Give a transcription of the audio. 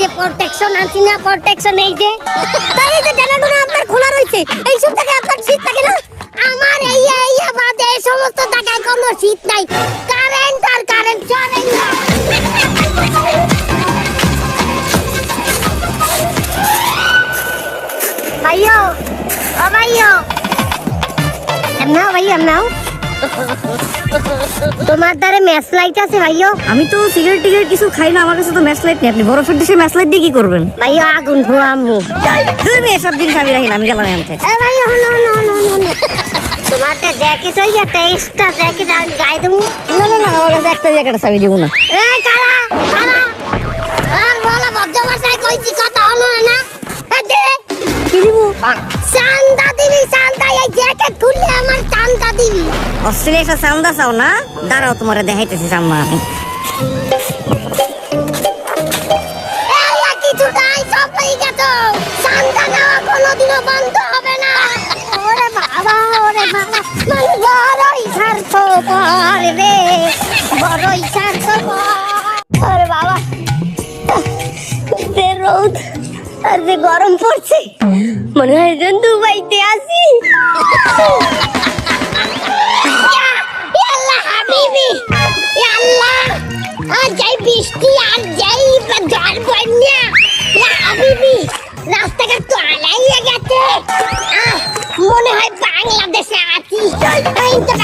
যে প্রোটেকশন আনছি না প্রোটেকশন এই যে। এই যে জানাগুলো আপনার খোলা রয়েছে। এই সব টাকা আপনার শীত থাকে না? আমার এই এই বাদে এই সমস্ত টাকায় কোনো শীত নাই। কারেন্ট আর কারেন্ট চলে না। ভাইও ও ভাইও এমনাও ভাই এমনাও। তোমার দ্বারে ম্যাচ লাইট আছে ভাইও আমি তো সিগারেট টিগারেট কিছু খাই না আমার কাছে তো ম্যাচ লাইট নেই। আপনি বরফের দেশে ম্যাচ লাইট দিয়ে কি করবেন? ভাইও আগুন ধোয়ামু তুমি এসব জিনিস আমি রাখি না আমি গেলাম এখান থেকে। ভাইও no no no no no তোমার তো জ্যাকেট হই একটা এক্সট্রা জ্যাকেট আমি গায়ে দেবো। না না না আমার কাছে একটা দিব না। এই কারা? কারা? আর বলা কইছি কথা হলো না এ দে। কি দিব? অস্ট্রেলিয়া একটা চান্দা না? দাঁড়াও, তোমার দেখাইতেছি বাবা মানে গরম পড়ছে, মনে হয় দুবাইতে আসি বৃষ্টি আর যাই জল বন্যা ইয়া হাবিবি রাস্তাঘাট তো আলাইয়া গেছে মনে হয় বাংলাদেশে আছি তো একজন